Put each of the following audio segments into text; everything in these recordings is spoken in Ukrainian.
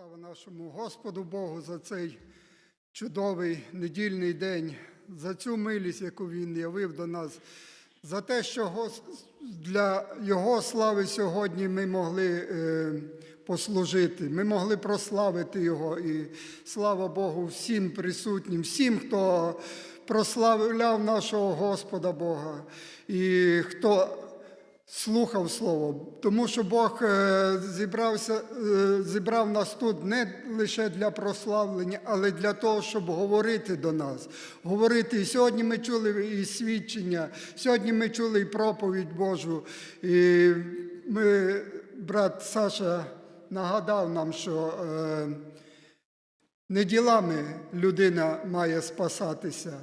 Слава нашому Господу Богу за цей чудовий недільний день, за цю милість, яку Він явив до нас, за те, що для Його слави сьогодні ми могли е, послужити, ми могли прославити Його. І слава Богу всім присутнім, всім, хто прославляв нашого Господа Бога і хто слухав Слово, тому що Бог е, зібрався, е, зібрав нас тут не лише для прославлення, але для того, щоб говорити до нас. Говорити. І сьогодні ми чули і свідчення, сьогодні ми чули і проповідь Божу. І ми, брат Саша нагадав нам, що. Е, не ділами людина має спасатися.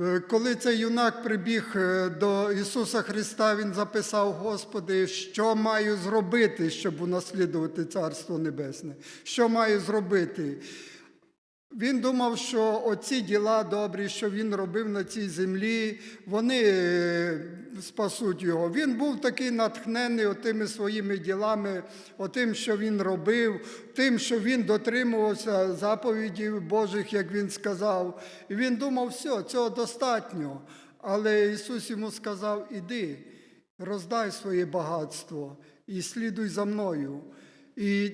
Е, Коли цей юнак прибіг е, до Ісуса Христа, Він записав, Господи, що маю зробити, щоб унаслідувати Царство Небесне? Що маю зробити? Він думав, що оці діла добрі, що він робив на цій землі, вони е, спасуть його. Він був такий натхнений отими своїми ділами, отим, що він робив, тим, що він дотримувався заповідей Божих, як він сказав. І він думав, все, цього достатньо. Але Ісус йому сказав: іди, роздай своє багатство і слідуй за мною. І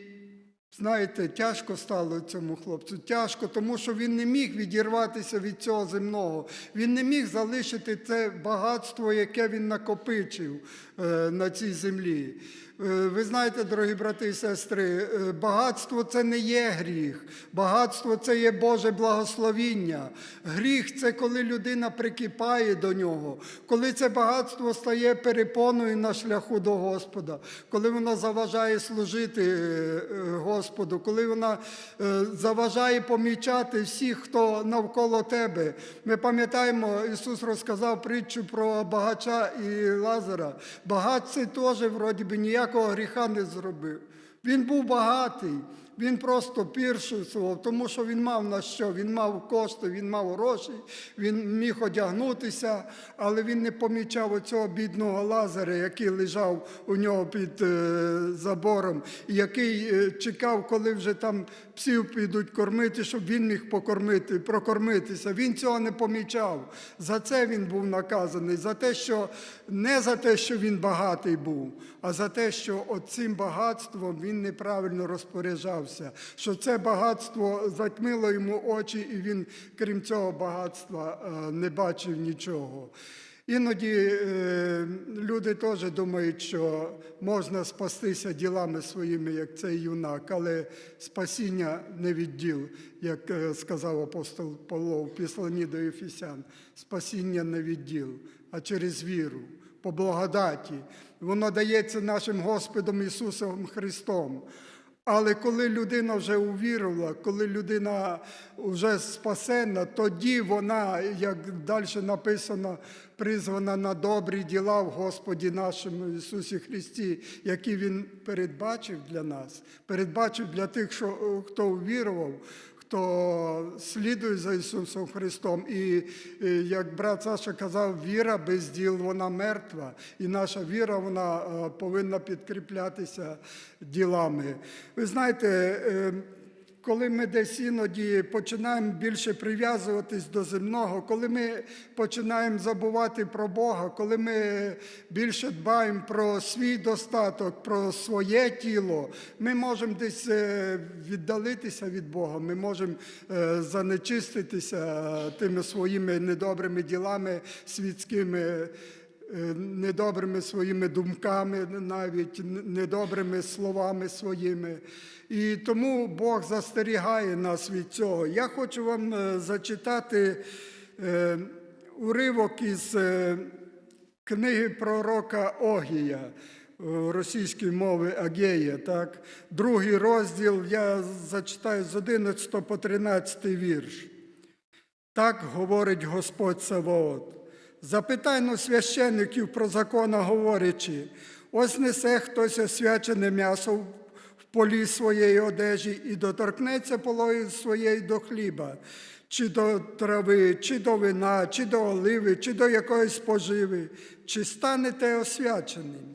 Знаєте, тяжко стало цьому хлопцю. Тяжко, тому що він не міг відірватися від цього земного. Він не міг залишити це багатство, яке він накопичив е, на цій землі. Е, ви знаєте, дорогі брати і сестри, е, багатство це не є гріх. Багатство це є Боже благословіння. Гріх це коли людина прикипає до нього, коли це багатство стає перепоною на шляху до Господа, коли воно заважає служити е, Господу, коли вона заважає помічати всіх, хто навколо тебе. Ми пам'ятаємо, Ісус розказав притчу про багача і Лазара. Багач цей теж вроді би ніякого гріха не зробив. Він був багатий. Він просто піршував, тому що він мав на що, він мав кошти, він мав гроші, він міг одягнутися, але він не помічав оцього бідного лазаря, який лежав у нього під е, забором, який е, чекав, коли вже там псів підуть кормити, щоб він міг покормити, прокормитися. Він цього не помічав. За це він був наказаний, за те, що не за те, що він багатий був, а за те, що оцим багатством він неправильно розпоряджався, що це багатство затьмило йому очі, і він, крім цього багатства, е, не бачив нічого. Іноді е, люди теж думають, що можна спастися ділами своїми, як цей юнак, але спасіння не від діл, як е, сказав апостол Павло в післанні до Ефесян. Спасіння не від діл, а через віру, по благодаті. Воно дається нашим Господом Ісусом Христом. Але коли людина вже увірувала, коли людина вже спасена, тоді вона, як далі написано, призвана на добрі діла в Господі нашому Ісусі Христі, які Він передбачив для нас, передбачив для тих, хто увірував, хто слідує за Ісусом Христом. І е, як брат Саша казав, віра без діл вона мертва. І наша віра вона е, повинна підкріплятися ділами. Ви знаєте, е, коли ми десь іноді починаємо більше прив'язуватись до земного, коли ми починаємо забувати про Бога, коли ми більше дбаємо про свій достаток, про своє тіло, ми можемо десь е, віддалитися від Бога, ми можемо е, занечиститися тими своїми недобрими ділами світськими. Е, Недобрими своїми думками, навіть недобрими словами своїми. І тому Бог застерігає нас від цього. Я хочу вам е, зачитати е, уривок із книги пророка Огія російської мови Агея. Так? Другий розділ я зачитаю з 11 по 13 вірш. Так говорить Господь Саваот. Запитайно священників про закона, говорячи, ось несе хтось освячене м'ясо в полі своєї одежі і доторкнеться полою своєї до хліба, чи до трави, чи до вина, чи до оливи, чи до якоїсь поживи, чи станете освяченим?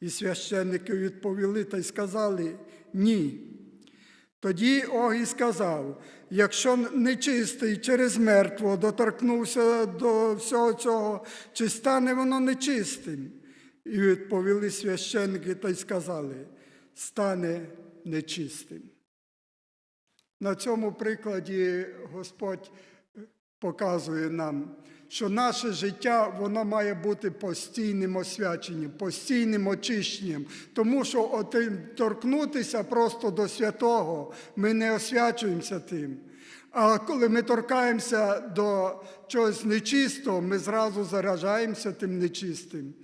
І священники відповіли та й сказали ні. Тоді Огій сказав: якщо нечистий через мертвого доторкнувся до всього цього, чи стане воно нечистим? І відповіли священники та й сказали: стане нечистим. На цьому прикладі Господь показує нам, що наше життя воно має бути постійним освяченням, постійним очищенням. Тому що отим торкнутися просто до святого, ми не освячуємося тим. А коли ми торкаємося до чогось нечистого, ми зразу заражаємося тим нечистим.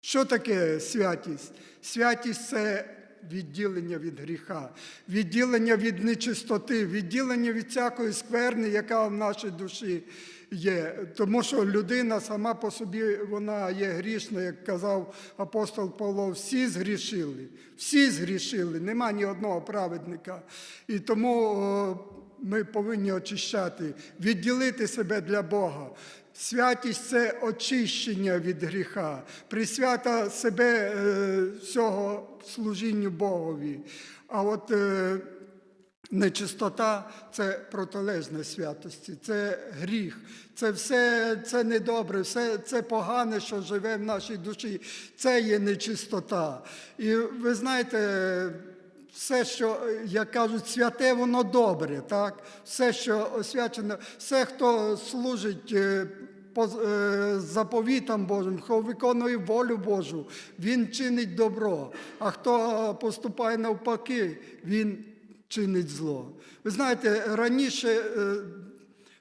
Що таке святість? Святість це відділення від гріха, відділення від нечистоти, відділення від всякої скверни, яка в нашій душі є. Тому що людина сама по собі вона є грішна, як казав апостол Павло, всі згрішили, всі згрішили, нема ні одного праведника. І тому ми повинні очищати, відділити себе для Бога. Святість це очищення від гріха, присвята себе е, всього служінню Богові. А от е, нечистота це протилежне святості, це гріх, це все це недобре, все це погане, що живе в нашій душі. Це є нечистота. І ви знаєте. Все, що, як кажуть, святе, воно добре, так? Все, що освячено, все, хто служить е, е, заповітам Божим, хто виконує волю Божу, він чинить добро. А хто поступає навпаки, він чинить зло. Ви знаєте, раніше, е,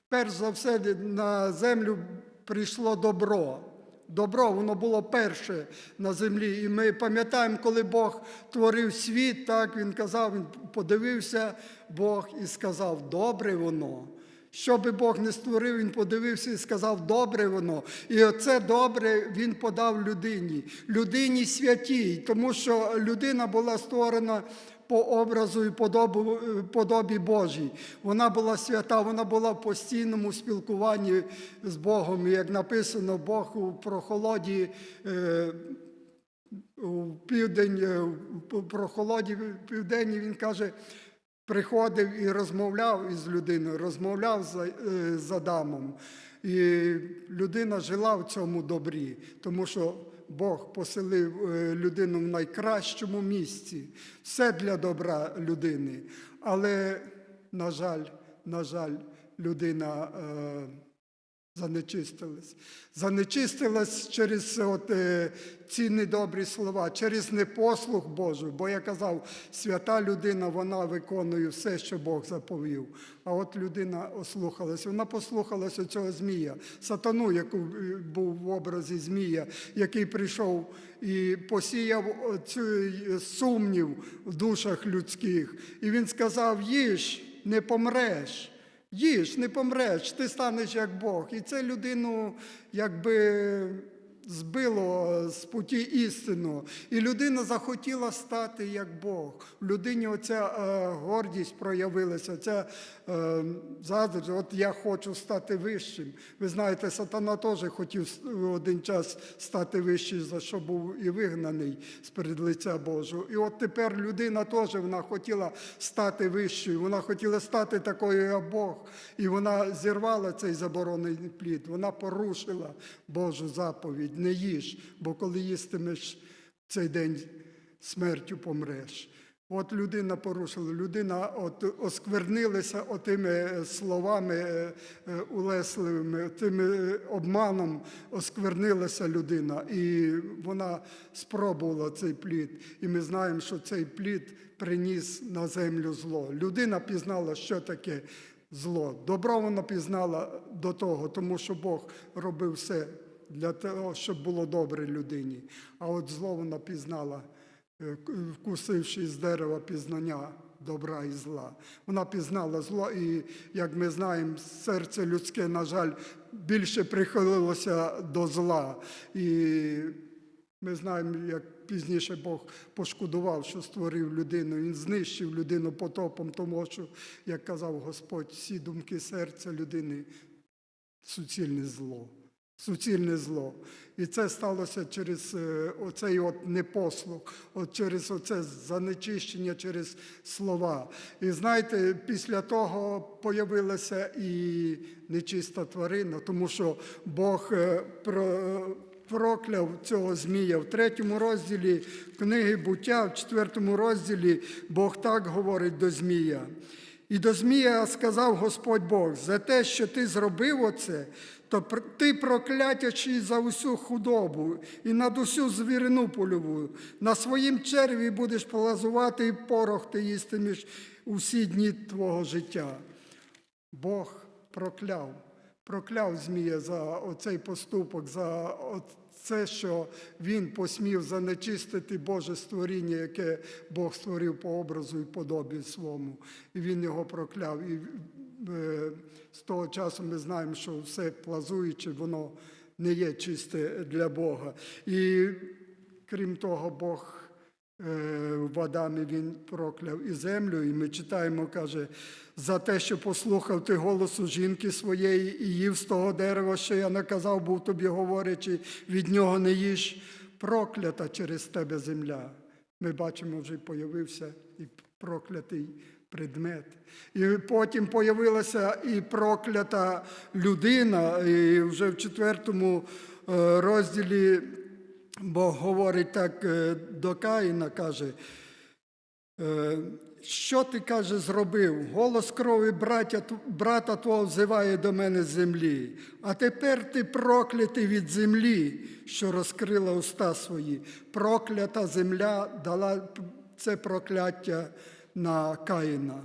перш за все, на землю прийшло добро. Добро, воно було перше на землі. І ми пам'ятаємо, коли Бог творив світ, так він казав, він подивився Бог і сказав, добре воно. Що би Бог не створив, він подивився і сказав, добре воно. І оце добре він подав людині, людині святій, тому що людина була створена по образу і подобу, подобі Божій. Вона була свята, вона була в постійному спілкуванні з Богом. І як написано, Бог у прохолоді. Е, у південь, е, в прохолоді південні він каже, приходив і розмовляв із людиною, розмовляв з, е, з Адамом. І людина жила в цьому добрі, тому що Бог поселив е, людину в найкращому місці. Все для добра людини. Але, на жаль, на жаль, людина. Е, Занечистилась. Занечистилась через от, е, ці недобрі слова, через непослух Божий. Бо я казав, свята людина, вона виконує все, що Бог заповів. А от людина ослухалась. Вона послухалась цього Змія, сатану, який був в образі Змія, який прийшов і посіяв цей сумнів в душах людських. І він сказав: їж, не помреш. Їж, не помреш, ти станеш як Бог. І це людину якби збило з путі істину. І людина захотіла стати як Бог. В людині оця е, гордість проявилася, ця е, заздрість, от я хочу стати вищим. Ви знаєте, сатана теж хотів один час стати вищим, за що був і вигнаний з перед лиця Божого. І от тепер людина теж вона хотіла стати вищою, вона хотіла стати такою, як Бог. І вона зірвала цей заборонений плід, вона порушила Божу заповідь. Не їж, бо коли їстимеш цей день смертю помреш. От людина порушила, людина от осквернилася отими словами е, е, улесливими, тими обманом осквернилася людина, і вона спробувала цей плід. І ми знаємо, що цей плід приніс на землю зло. Людина пізнала, що таке зло. Добро вона пізнала до того, тому що Бог робив все для того, щоб було добре людині. А от зло вона пізнала, е, вкусивши з дерева пізнання добра і зла. Вона пізнала зло, і, як ми знаємо, серце людське, на жаль, більше прихилилося до зла. І ми знаємо, як пізніше Бог пошкодував, що створив людину. Він знищив людину потопом, тому що, як казав Господь, всі думки серця людини суцільне зло. Суцільне зло. І це сталося через е, оцей от непослух, от через оце занечищення, через слова. І знаєте, після того появилася і нечиста тварина, тому що Бог е, про, прокляв цього змія. В третьому розділі книги буття, в четвертому розділі Бог так говорить до Змія. І до Змія сказав Господь Бог, за те, що ти зробив оце, то пр- ти проклятячий за усю худобу і над усю звірину польову. На своїм черві будеш полазувати, і порох ти їстимеш усі дні твого життя. Бог прокляв, прокляв Змія за оцей поступок, за це, що він посмів занечистити Боже створіння, яке Бог створив по образу і подобі своєму. І він його прокляв. І з того часу ми знаємо, що все плазуюче, воно не є чисте для Бога. І крім того, Бог е, в Адамі він прокляв і землю, і ми читаємо, каже, за те, що послухав ти голосу жінки своєї і їв з того дерева, що я наказав був тобі, говорячи, від нього не їж, проклята через тебе земля. Ми бачимо, вже появився і проклятий предмет. І потім появилася і проклята людина, і вже в четвертому е, розділі Бог говорить так е, до Каїна, каже, е, що ти, каже, зробив? Голос крові браття, брата твого взиває до мене з землі. А тепер ти проклятий від землі, що розкрила уста свої. Проклята земля дала це прокляття на Каїна.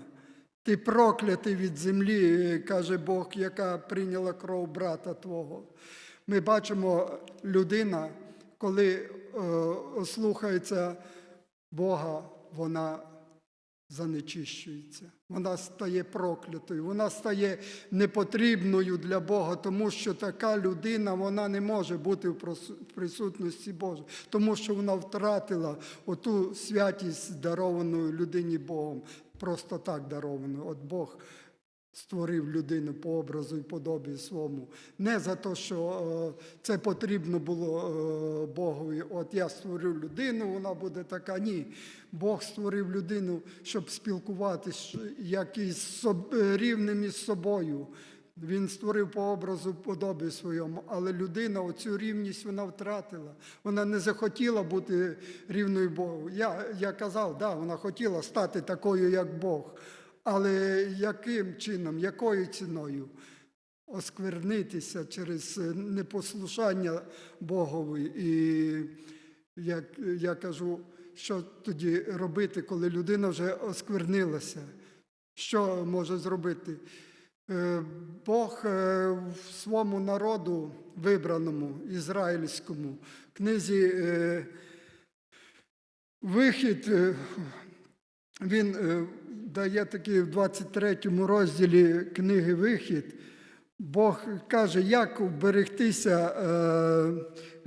Ти проклятий від землі, каже Бог, яка прийняла кров брата твого. Ми бачимо людина, коли е, слухається Бога, вона занечищується. Вона стає проклятою, вона стає непотрібною для Бога, тому що така людина вона не може бути в присутності Божої, тому що вона втратила оту святість, даровану людині Богом, просто так даровану. От Бог створив людину по образу і подобі своєму. Не за те, що е, це потрібно було е, Богові. От я створив людину, вона буде така. Ні. Бог створив людину, щоб спілкуватися як із е, рівним із собою. Він створив по образу подобі своєму, але людина оцю рівність вона втратила. Вона не захотіла бути рівною Богу. Я, я казав, да, вона хотіла стати такою, як Бог. Але яким чином, якою ціною? Осквернитися через е, непослушання Богові. І як я кажу, що тоді робити, коли людина вже осквернилася? Що може зробити? Е, Бог е, в своєму народу, вибраному, ізраїльському, книзі е, Вихід, він е, дає такий в 23 розділі книги Вихід. Бог каже, як вберегтися е,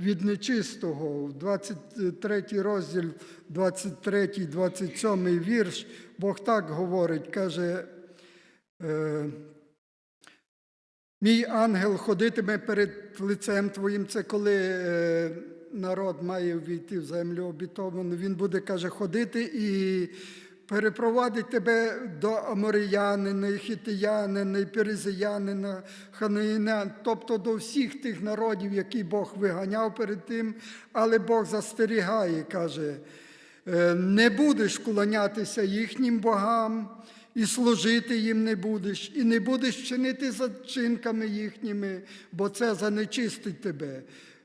від нечистого. В 23 розділ, 23, 27 вірш, Бог так говорить, каже, е, Мій ангел ходитиме перед лицем твоїм. Це коли народ має війти в землю обітовану. Він буде, каже, ходити і перепровадить тебе до Аморіянина, Хітиянина, Перезиянина, Ханаїна, тобто до всіх тих народів, які Бог виганяв перед тим, але Бог застерігає, каже, «Е, не будеш вклонятися їхнім богам, і служити їм не будеш, і не будеш чинити за чинками їхніми, бо це занечистить тебе.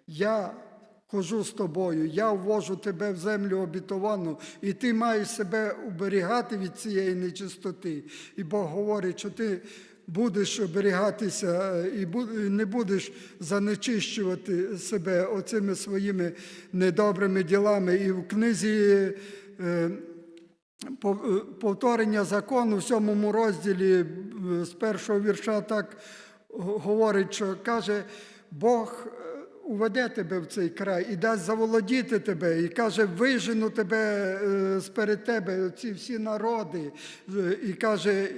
Я хожу з тобою, я ввожу тебе в землю обітовану, і ти маєш себе уберігати від цієї нечистоти. І Бог говорить, що ти будеш оберігатися е, і не будеш занечищувати себе оцими своїми недобрими ділами. І в книзі. е, е, Повторення закону в сьомому розділі з першого вірша так говорить, що каже, Бог уведе тебе в цей край і дасть заволодіти тебе, і каже, вижену тебе з сперед тебе ці всі народи, Е, і каже,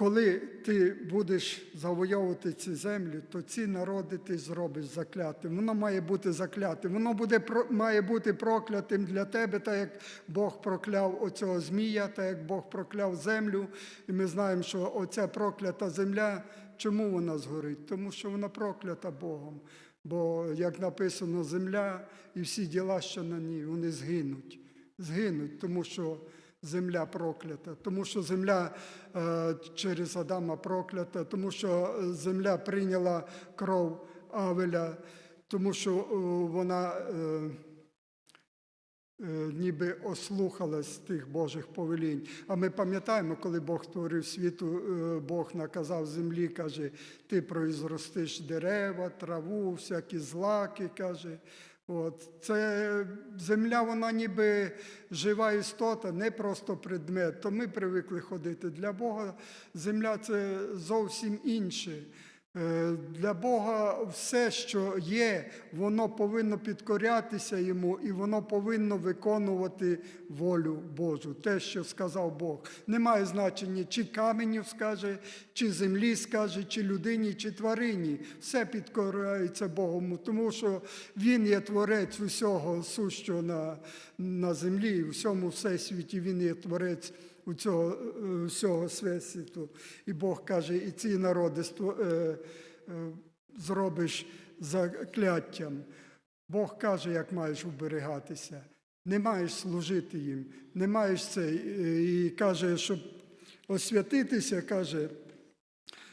коли ти будеш завойовувати ці землі, то ці народи ти зробиш заклятим. Воно має бути заклятим. Воно буде, має бути проклятим для тебе, так як Бог прокляв оцього змія, так як Бог прокляв землю. І ми знаємо, що оця проклята земля, чому вона згорить? Тому що вона проклята Богом. Бо, як написано, земля і всі діла, що на ній, вони згинуть. Згинуть, тому що земля проклята, тому що земля е, через Адама проклята, тому що земля прийняла кров Авеля, тому що е, вона е, ніби ослухалась тих Божих повелінь. А ми пам'ятаємо, коли Бог створив світу, Бог наказав землі, каже, ти произростиш дерева, траву, всякі злаки, каже. От. Це земля, вона ніби жива істота, не просто предмет. То ми привикли ходити. Для Бога земля це зовсім інше. Е, Для Бога все, що є, воно повинно підкорятися йому і воно повинно виконувати волю Божу, те, що сказав Бог. Немає значення, чи каменю скаже, чи землі скаже, чи людині, чи тварині. Все підкоряється Богу, тому що Він є творець усього сущого на, на землі, всьому всесвіті Він є творець у цього е, всього всесвіту. І Бог каже, і ці народи е, е, зробиш закляттям. Бог каже, як маєш уберігатися. Не маєш служити їм, не маєш це. І каже, щоб освятитися, каже,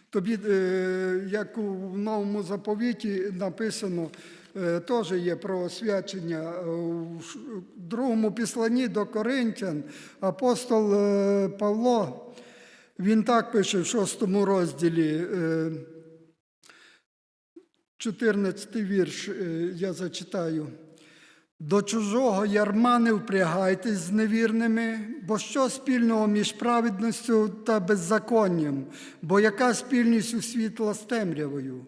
Тобі, е, як у новому заповіті написано, е, теж є про освячення. Е, У другому післанні до Коринтян апостол е, Павло, він так пише в шостому розділі, е, 14 вірш, е, я зачитаю. До чужого ярма не впрягайтесь з невірними, бо що спільного між праведністю та беззаконням, бо яка спільність у світла з темрявою?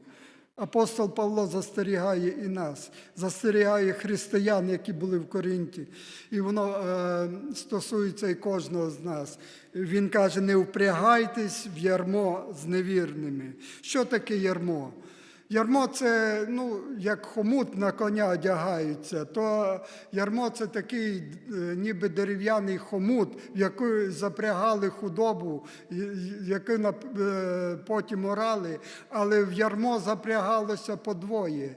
Апостол Павло застерігає і нас, застерігає християн, які були в Коринті. І воно е, стосується і кожного з нас. Він каже: не впрягайтесь в ярмо з невірними. Що таке ярмо? Ярмо це, ну, як хомут на коня одягаються, то ярмо це такий е, ніби дерев'яний хомут, в який запрягали худобу, який е, потім орали, але в ярмо запрягалося подвоє.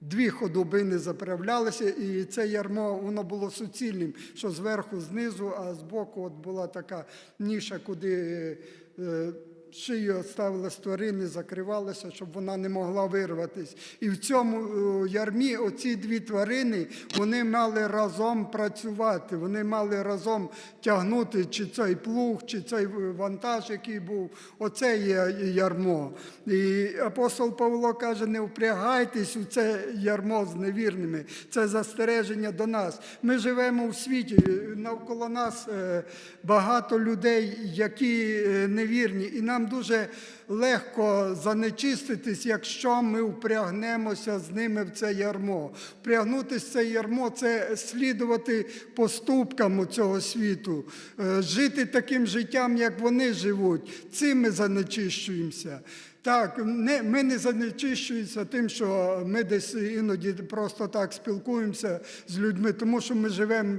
Дві ходобини заправлялися, і це ярмо воно було суцільним, що зверху, знизу, а збоку от була така ніша, куди е, шию ставили з тварини, закривалася, щоб вона не могла вирватися. І в цьому е, ярмі оці дві тварини вони мали разом працювати, вони мали разом тягнути чи цей плуг, чи цей вантаж, який був. Оце є ярмо. І апостол Павло каже: не впрягайтесь у це ярмо з невірними. Це застереження до нас. Ми живемо в світі, навколо нас е, багато людей, які е, невірні, і нам дуже легко занечиститись, якщо ми впрягнемося з ними в це ярмо. Впрягнутися в це ярмо це слідувати поступкам цього світу, е, жити таким життям, як вони живуть. Цим ми занечищуємося. Так, не, ми не занечищуємося тим, що ми десь іноді просто так спілкуємося з людьми, тому що ми живемо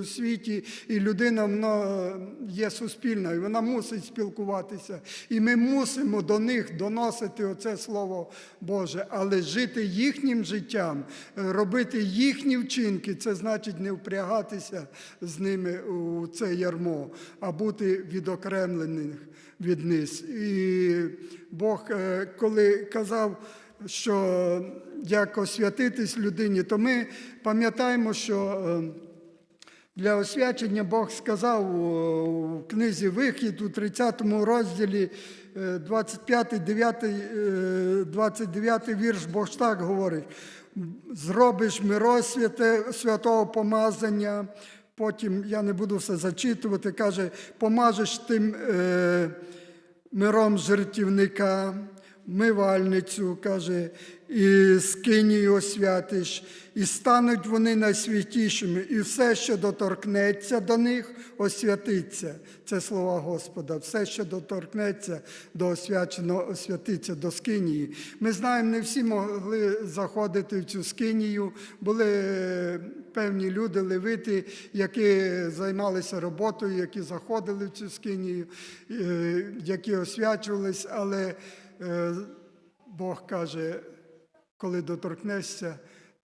в світі, і людина вона є суспільна, і вона мусить спілкуватися. І ми мусимо до них доносити оце Слово Боже, але жити їхнім життям, робити їхні вчинки, це значить не впрягатися з ними у це ярмо, а бути відокремлених від них. І Бог, е, коли казав, що як освятитись людині, то ми пам'ятаємо, що е, для освячення Бог сказав у- книзі Вихід у 30 розділі е, 25, 9, е, 29 вірш, Бог так говорить. Зробиш миро святе, святого помазання. Потім я не буду все зачитувати, каже, помажеш тим миром жертівника, мивальницю, каже, і скинію освятиш, і стануть вони найсвятішими, і все, що доторкнеться до них, освятиться. Це слова Господа. Все, що доторкнеться до освяченого, освятиться до скинії. Ми знаємо, не всі могли заходити в цю скинію. Були певні люди, левити, які займалися роботою, які заходили в цю скинію, е, які освячувались, але е, Бог каже, коли доторкнешся,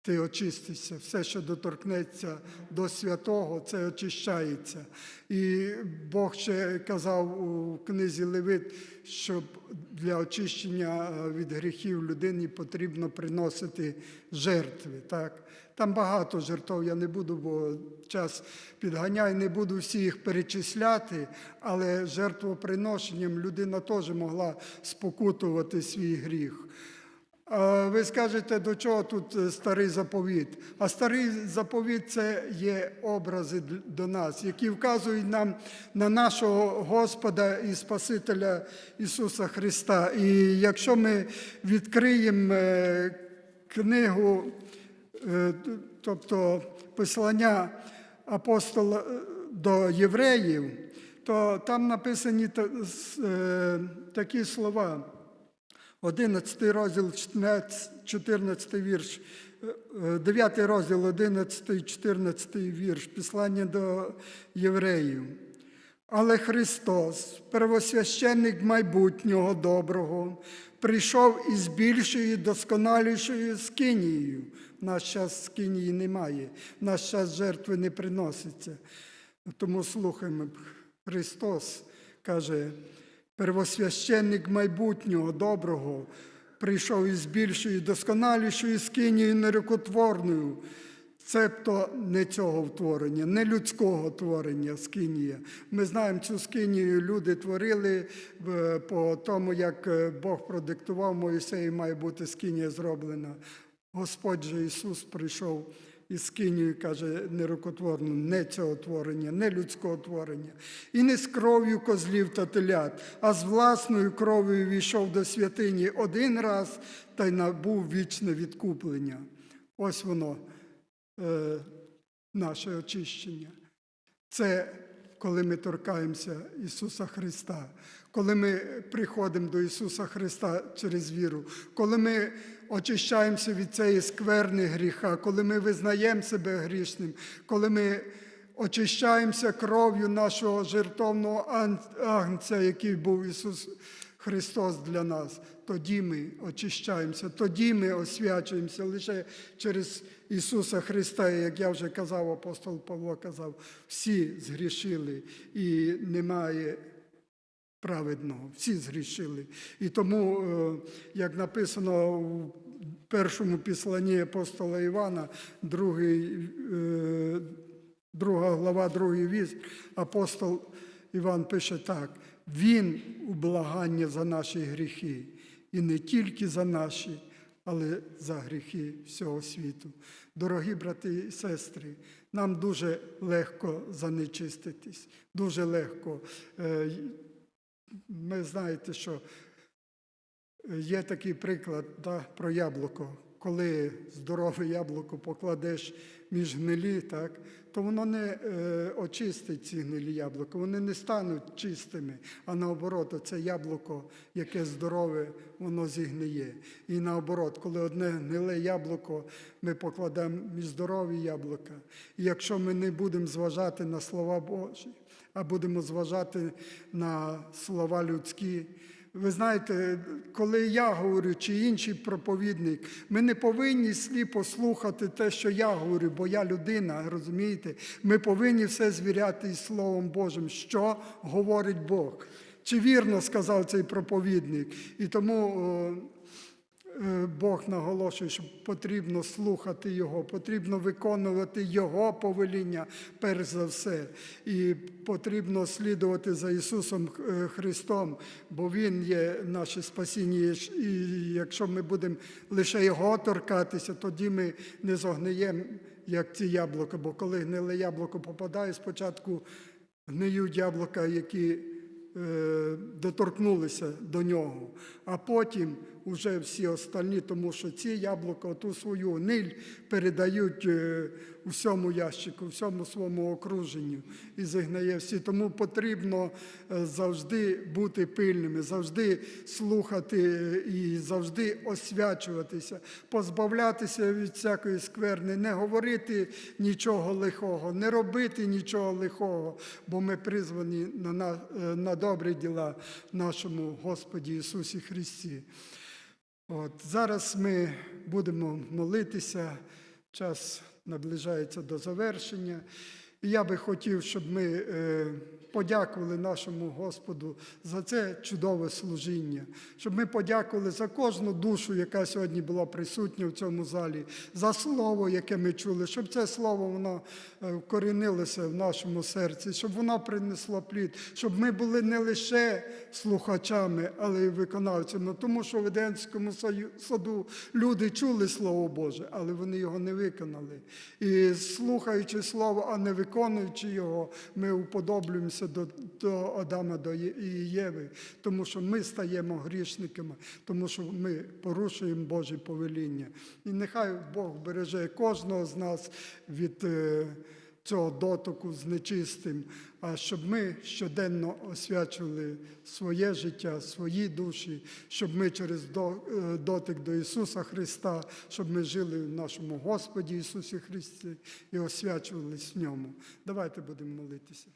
ти очистишся. Все, що доторкнеться до святого, це очищається. І Бог ще казав у книзі Левит, що для очищення від гріхів людині потрібно приносити жертви. Так? Там багато жертв, я не буду, бо час підганяє, не буду всі їх перечисляти, але жертвоприношенням людина теж могла спокутувати свій гріх. Ви скажете, до чого тут е, старий заповіт? А старий заповіт це є образи до нас, які вказують нам на нашого Господа і Спасителя Ісуса Христа. І якщо ми відкриємо е, книгу, тобто послання апостола е, до євреїв, то там написані е, такі слова. 11 розділ, 14, 14 вірш, 9 розділ, 11, 14 вірш, післання до євреїв. Але Христос, первосвященник майбутнього доброго, прийшов із більшою досконалішою скинією. В наш час скинії немає, в наш час жертви не приноситься. Тому слухаємо, Христос каже, первосвященник майбутнього доброго прийшов із більшою досконалішою скинією нерукотворною, цебто не цього втворення, не людського творення скинія. Ми знаємо, цю скинію люди творили е, по тому, як е, Бог продиктував Моїсею, має бути скинія зроблена. Господь же Ісус прийшов із скинію, каже, нерукотворну, не цього творення, не людського творення. І не з кров'ю козлів та телят, а з власною кров'ю війшов до святині один раз та й набув вічне відкуплення. Ось воно, е, наше очищення. Це коли ми торкаємося Ісуса Христа, коли ми приходимо до Ісуса Христа через віру, коли ми очищаємося від цієї скверни гріха, коли ми визнаємо себе грішним, коли ми очищаємося кров'ю нашого жертовного агнця, який був Ісус Христос для нас, тоді ми очищаємося, тоді ми освячуємося лише через Ісуса Христа. І, Як я вже казав, апостол Павло казав, всі згрішили і немає праведного, всі згрішили. І тому, е, як написано у першому післанні апостола Івана, другий, е, друга глава, другий віз, апостол Іван пише так: Він у благання за наші гріхи, і не тільки за наші, але за гріхи всього світу. Дорогі брати і сестри, нам дуже легко занечиститись, дуже легко. Е, Ми знаєте, що є такий приклад да, про яблуко. Коли здорове яблуко покладеш між гнилі, так, то воно не е, очистить ці гнилі яблука, вони не стануть чистими, а наоборот, це яблуко, яке здорове, воно зігниє. І наоборот, коли одне гниле яблуко ми покладемо між здорові яблука, і якщо ми не будемо зважати на слова Божі, а будемо зважати на слова людські. Ви знаєте, коли я говорю чи інший проповідник, ми не повинні сліпо слухати те, що я говорю, бо я людина, розумієте? Ми повинні все звіряти із Словом Божим, що говорить Бог. Чи вірно сказав цей проповідник? І тому Бог наголошує, що потрібно слухати Його, потрібно виконувати Його повеління перш за все. І потрібно слідувати за Ісусом е, Христом, бо Він є наше спасіння. І якщо ми будемо лише Його торкатися, тоді ми не зогниємо, як ці яблука. Бо коли гниле яблуко попадає, спочатку гниють яблука, які е, доторкнулися до нього, а потім вже всі остальні, тому що ці яблука ту свою ниль передають е, усьому ящику, всьому своєму окруженню і зігнає всі. Тому потрібно е, завжди бути пильними, завжди слухати е, і завжди освячуватися, позбавлятися від всякої скверни, не говорити нічого лихого, не робити нічого лихого, бо ми призвані на, на, на добрі діла нашому Господі Ісусі Христі. От, зараз ми будемо молитися, час наближається до завершення. І я би хотів, щоб ми е, подякували нашому Господу за це чудове служіння, щоб ми подякували за кожну душу, яка сьогодні була присутня в цьому залі, за слово, яке ми чули, щоб це слово воно е, вкорінилося в нашому серці, щоб воно принесло плід, щоб ми були не лише слухачами, але й виконавцями. Тому що в Едемському саю- саду люди чули Слово Боже, але вони його не виконали. І слухаючи Слово, а не виконуючи його, ми уподоблюємося до, до Адама до Єви, тому що ми стаємо грішниками, тому що ми порушуємо Божі повеління. І нехай Бог береже кожного з нас від. е, цього дотоку з нечистим, а щоб ми щоденно освячували своє життя, свої душі, щоб ми через е, дотик до Ісуса Христа, щоб ми жили в нашому Господі Ісусі Христі і освячувались в ньому. Давайте будемо молитися.